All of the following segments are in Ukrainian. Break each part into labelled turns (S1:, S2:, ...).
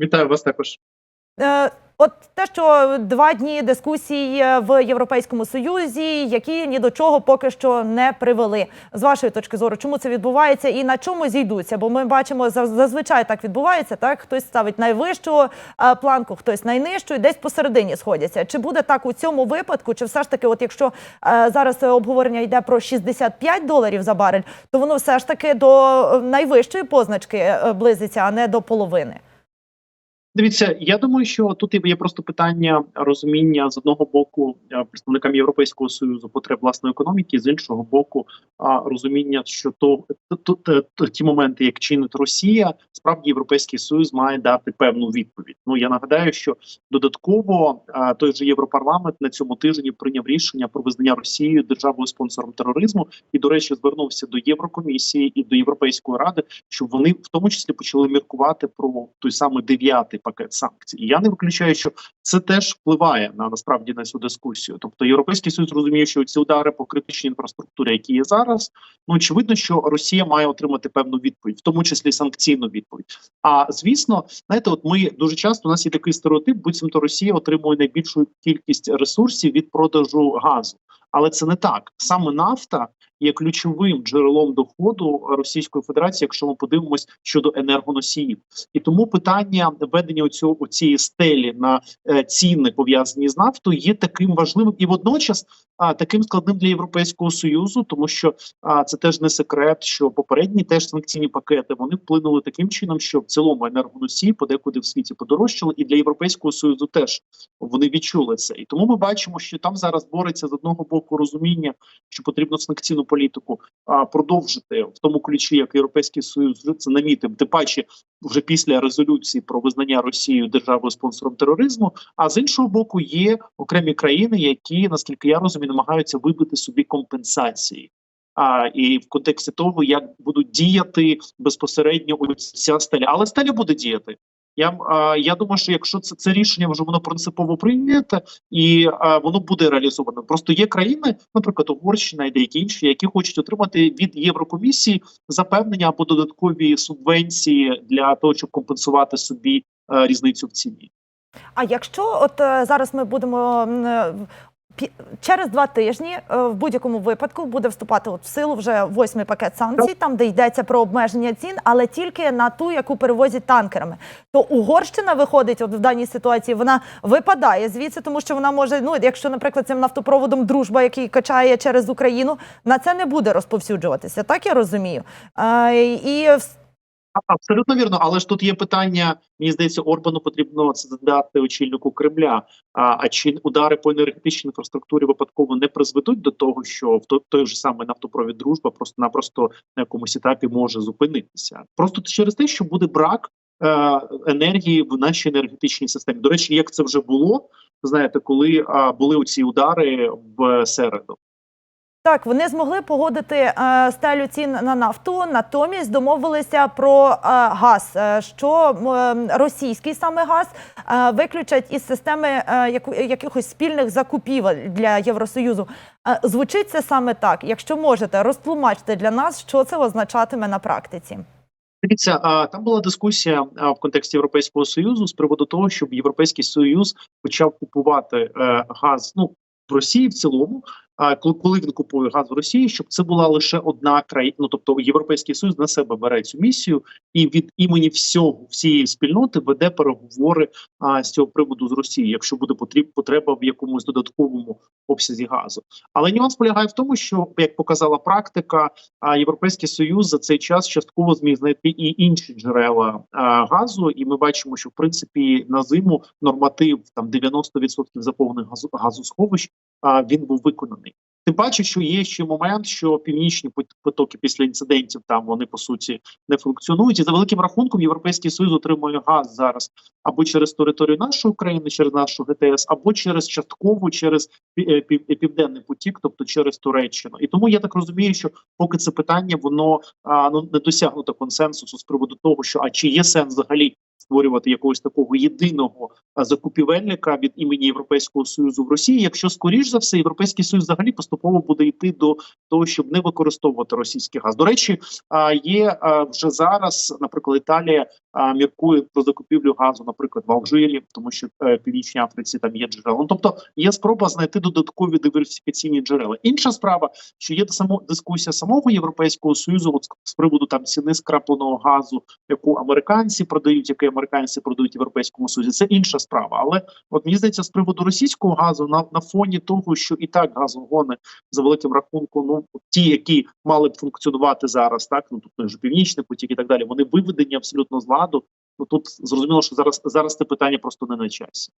S1: Вітаю вас також.
S2: Е, От те, що два дні дискусій в Європейському Союзі, які ні до чого поки що не привели. З вашої точки зору, чому це відбувається і на чому зійдуться? Бо ми бачимо, зазвичай так відбувається. Так хтось ставить найвищу е, планку, хтось найнижчу, і десь посередині сходяться. Чи буде так у цьому випадку? Чи все ж таки, от якщо е, зараз обговорення йде про 65 доларів за барель, то воно все ж таки до е, найвищої позначки е, близиться, а не до половини?
S1: Дивіться, я думаю, що тут є просто питання розуміння з одного боку е, представникам Європейського союзу потреб власної економіки, з іншого боку, розуміння, що то, то, ті моменти, як чинить Росія, справді Європейський Союз має дати певну відповідь. Ну я нагадаю, що додатково той же Європарламент на цьому тижні прийняв рішення про визнання Росією державою спонсором тероризму, і до речі, звернувся до Єврокомісії і до Європейської ради, щоб вони в тому числі почали міркувати про той самий дев'ятий пакет санкцій. І я не виключаю, що це теж впливає на насправді на цю дискусію. Тобто європейський союз розуміє, що ці удари по критичній інфраструктурі, які є зараз, ну очевидно, що Росія має отримати певну відповідь, в тому числі санкційну відповідь. А звісно, знаєте, от ми дуже часто у нас є такий стереотип, буцімто Росія отримує найбільшу кількість ресурсів від продажу газу. Але це не так. Саме нафта є ключовим джерелом доходу Російської Федерації, якщо ми подивимось щодо енергоносіїв, і тому питання введення оцього цієї стелі на е, ціни пов'язані з нафтою є таким важливим і водночас а, таким складним для європейського союзу, тому що а, це теж не секрет, що попередні теж санкційні пакети вони вплинули таким чином, що в цілому енергоносії подекуди в світі подорожчали, і для європейського союзу теж вони відчули це. І тому ми бачимо, що там зараз бореться з одного боку розуміння, що потрібно санкційну політику а, продовжити в тому ключі, як європейський союз вже це намітив, тим паче вже після резолюції про визнання Росією державою спонсором тероризму. А з іншого боку, є окремі країни, які наскільки я розумію, намагаються вибити собі компенсації. А і в контексті того, як будуть діяти безпосередньо ця стеля, але стеля буде діяти. Я я думаю, що якщо це це рішення вже воно принципово прийняте і воно буде реалізовано. Просто є країни, наприклад, Угорщина і деякі інші, які хочуть отримати від Єврокомісії запевнення або додаткові субвенції для того, щоб компенсувати собі різницю в ціні.
S2: А якщо от е, зараз ми будемо е, через два тижні е, в будь-якому випадку буде вступати от в силу вже восьмий пакет санкцій, там де йдеться про обмеження цін, але тільки на ту, яку перевозять танкерами, то Угорщина виходить, от в даній ситуації вона випадає звідси, тому що вона може, ну якщо, наприклад, цим нафтопроводом дружба, який качає через Україну, на це не буде розповсюджуватися. Так я розумію. Е, і
S1: Абсолютно вірно, але ж тут є питання. Мені здається, Орбану потрібно це задати очільнику Кремля. А, а чи удари по енергетичній інфраструктурі випадково не призведуть до того, що в той, той же самий нафтопровід дружба просто-напросто на якомусь етапі може зупинитися? Просто через те, що буде брак е, енергії в нашій енергетичній системі. До речі, як це вже було, знаєте, коли а, були оці удари в середу.
S2: Так, вони змогли погодити е, стелю цін на нафту, натомість домовилися про е, газ, е, що російський саме газ виключать із системи якихось спільних закупівель для Євросоюзу. Звучить це саме так. Якщо можете, розтлумачте для нас, що це означатиме на практиці.
S1: Дивіться, там була дискусія в контексті Європейського союзу з приводу того, щоб Європейський союз почав купувати газ ну в Росії в цілому. Коли він купує газ в Росії, щоб це була лише одна країна. Ну тобто Європейський союз на себе бере цю місію і від імені всього всієї спільноти веде переговори а, з цього приводу з Росією, якщо буде потріб, потреба в якомусь додатковому обсязі газу. Але нюанс полягає в тому, що як показала практика, а Європейський союз за цей час частково зміг знайти і інші джерела а, газу, і ми бачимо, що в принципі на зиму норматив там 90% заповнених газу газосховищ він був виконаний. Тим паче, що є ще момент, що північні потоки після інцидентів там вони по суті не функціонують. І за великим рахунком європейський союз отримує газ зараз або через територію нашої країни, через нашу ГТС, або через частково через е, е, південний потік, тобто через Туреччину. І тому я так розумію, що поки це питання воно а, ну не досягнуто консенсусу з приводу того, що а чи є сенс взагалі створювати якогось такого єдиного закупівельника від імені Європейського союзу в Росії, якщо скоріш за все європейський союз взагалі поступово буде йти до того, щоб не використовувати російський газ. До речі, є вже зараз, наприклад, Італія а, міркує про закупівлю газу, наприклад, в Алжирі, тому що е, в північній Африці там є джерела. Ну, тобто є спроба знайти додаткові диверсифікаційні джерела. Інша справа, що є само дискусія самого європейського союзу, от з- приводу там ціни скрапленого газу, яку американці продають, який американці продають європейському союзі. Це інша справа. Але от мені здається, з приводу російського газу на, на фоні того, що і так газогони за великим рахунком, ну ті, які мали б функціонувати зараз, так ну тут ж північний потік і так далі. Вони виведені абсолютно з. Ну тут зрозуміло, що зараз зараз це питання просто не на часі.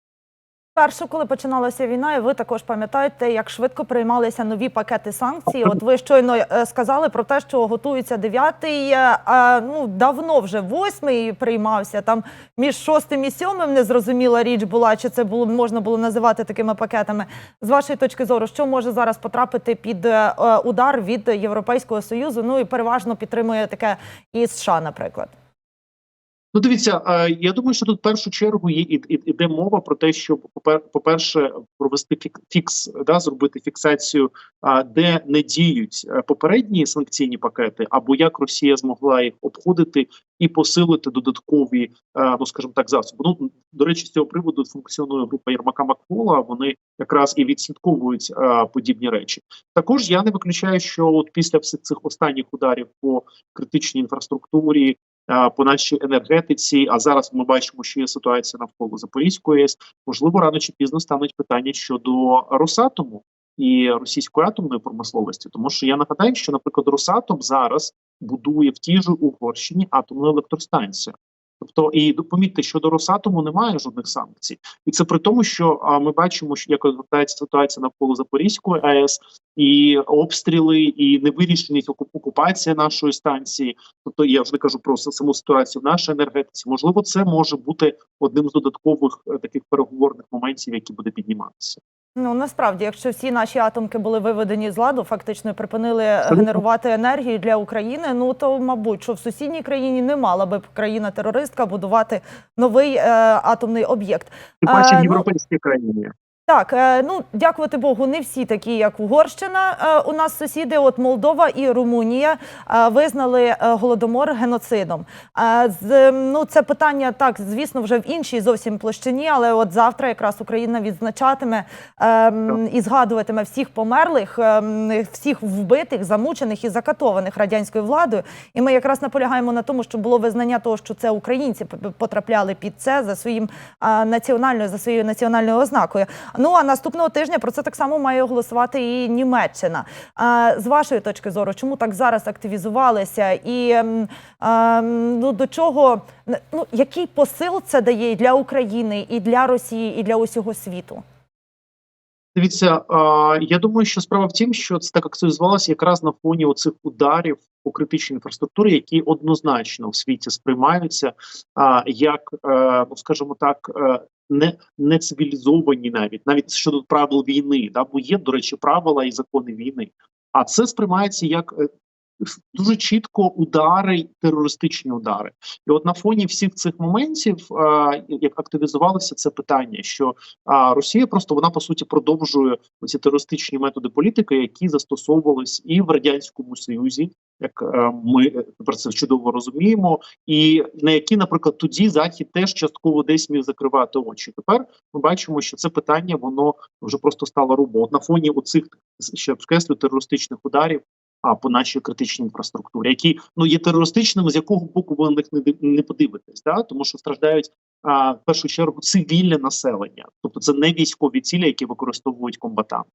S2: Перше, коли починалася війна, і ви також пам'ятаєте, як швидко приймалися нові пакети санкцій. От ви щойно е, сказали про те, що готується дев'ятий, е, ну давно вже восьмий приймався. Там між шостим і сьомим незрозуміла річ була, чи це було можна було називати такими пакетами. З вашої точки зору, що може зараз потрапити під е, удар від Європейського союзу? Ну і переважно підтримує таке і США, наприклад.
S1: Ну, дивіться, е, я думаю, що тут в першу чергу є іде мова про те, щоб по-перше, провести фік, фікс, да, зробити фіксацію, де не діють е, попередні санкційні пакети, або як Росія змогла їх обходити і посилити додаткові, е, ну скажімо так, засоби. Ну до речі, з цього приводу функціонує група Єрмака Макфола. Вони якраз і відслідковують подібні речі. Також я не виключаю, що от після всіх цих останніх ударів по критичній інфраструктурі. По нашій енергетиці, а зараз ми бачимо, що є ситуація навколо Запорізької АЕС. Можливо, рано чи пізно стануть питання щодо Росатому і російської атомної промисловості, тому що я нагадаю, що, наприклад, Росатом зараз будує в тій же Угорщині атомну електростанцію. Тобто, і помітьте, що до Росатому немає жодних санкцій, і це при тому, що а, ми бачимо, що як розвивається ситуація навколо Запорізької АЕС, і обстріли, і невирішеність окуп- окупація нашої станції. Тобто, я вже кажу про саму ситуацію в нашій енергетиці. Можливо, це може бути одним з додаткових е, таких переговорних моментів, які буде підніматися.
S2: Ну насправді, якщо всі наші атомки були виведені з ладу, фактично припинили генерувати енергію для України. Ну то мабуть, що в сусідній країні не мала би країна-терористка будувати новий е, атомний об'єкт.
S1: Тим паче
S2: Е,
S1: в
S2: ну,
S1: європейській країні.
S2: Так, е, ну дякувати Богу, не всі такі, як Угорщина. Е, У нас сусіди, от Молдова і Румунія, е, визнали голодомор геноцидом. Ну, це питання так, звісно, вже в іншій зовсім площині, але от завтра якраз Україна відзначатиме і згадуватиме всіх померлих, всіх вбитих, замучених і закатованих радянською владою. І ми якраз наполягаємо на тому, щоб було визнання того, що це українці потрапляли під це за своїм національною за своєю національною ознакою. Ну а наступного тижня про це так само має голосувати і Німеччина. А, з вашої точки зору, чому так зараз активізувалися, і ну до чого ну який посил це дає і для України, і для Росії, і для усього світу?
S1: Дивіться, я думаю, що справа в тім, що це так акцентувалося якраз на фоні оцих ударів по критичній інфраструктурі, які однозначно в світі сприймаються як, е, ну скажімо так, е, не, не цивілізовані навіть навіть щодо правил війни, да, бо є, до речі, правила і закони війни. А це сприймається як е, дуже чітко удари, терористичні удари. І от на фоні всіх цих моментів, е, як активізувалося це питання, що а Росія просто вона по суті продовжує ці терористичні методи політики, які застосовувались і в радянському союзі, як е, ми тепер це чудово розуміємо, і на які, наприклад, тоді захід теж частково десь міг закривати очі. Тепер ми бачимо, що це питання воно вже просто стало рубо. На фоні оцих ще підкреслю терористичних ударів. А по нашій критичній інфраструктурі, які ну є терористичними, з якого боку ви на них не, не подивитесь, да? тому що страждають а, в першу чергу цивільне населення, тобто це не військові цілі, які використовують комбатанти.